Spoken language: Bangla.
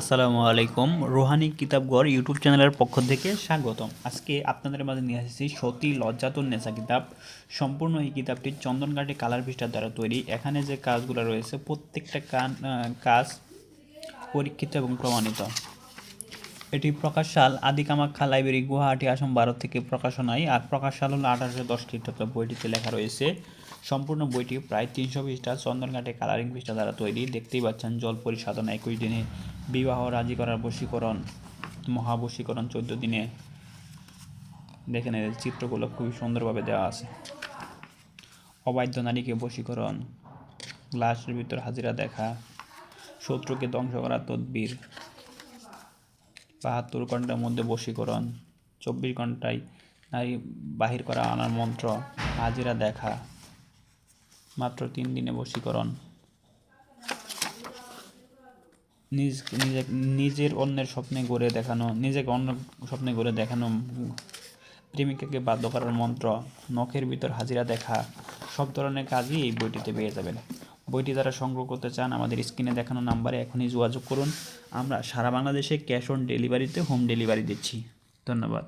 আসসালামু আলাইকুম। রোহানি কিতাবগড় ইউটিউব চ্যানেলের পক্ষ থেকে স্বাগতম। আজকে আপনাদের মাঝে নিয়ে এসেছি সতী লজ্জাতুন নেশা কিতাব। সম্পূর্ণ এই কিতাবটি চন্দনকাঠি কালার পৃষ্ঠার দ্বারা তৈরি। এখানে যে কাজগুলো রয়েছে, প্রত্যেকটা কাজ পরীক্ষিত এবং প্রমাণিত। এটি প্রকাশ সাল আদি কামাখ্যা লাইব্রেরি গুয়াহাটি আসাম, ভারত থেকে প্রকাশনায়। আর প্রকাশ সাল হলো আঠারোশো দশ খ্রিস্টাব্দ বইটিতে লেখা রয়েছে সম্পূর্ণ বইটি প্রায় তিনশো পৃষ্ঠা, চন্দনঘাটে কালারিং পৃষ্ঠা দ্বারা তৈরি। দেখতেই পাচ্ছেন জল পরিসাধনা একুশ দিনে। বিবাহ রাজি করার বশীকরণ, মহাবশীকরণ চোদ্দ দিনে। দেখেন এর চিত্রগুলো খুবই সুন্দরভাবে দেওয়া আছে। অবাধ্য নারীকে বশীকরণ, গ্লাসের ভিতর হাজিরা দেখা, শত্রুকে ধ্বংস করার তদবির, বাহাত্তর ঘণ্টার মধ্যে বশীকরণ, চব্বিশ ঘন্টায় নারী বাহির করা আনার মন্ত্র, হাজিরা দেখা। মাত্র তিন দিনে বশীকরণ। নিজ নিজে নিজের অন্যের স্বপ্নে গড়ে দেখানো নিজেকে অন্য স্বপ্নে গড়ে দেখানো প্রেমিকাকে বাধ্য করার মন্ত্র, নখের ভিতর হাজিরা দেখা, সব ধরনের কাজই এই বইটিতে পেয়ে যাবেন। বইটি যারা সংগ্রহ করতে চান, আমাদের স্ক্রিনে দেখানো নাম্বারে এখনই যোগাযোগ করুন। আমরা সারা বাংলাদেশে ক্যাশ অন ডেলিভারিতে হোম ডেলিভারি দিচ্ছি। ধন্যবাদ।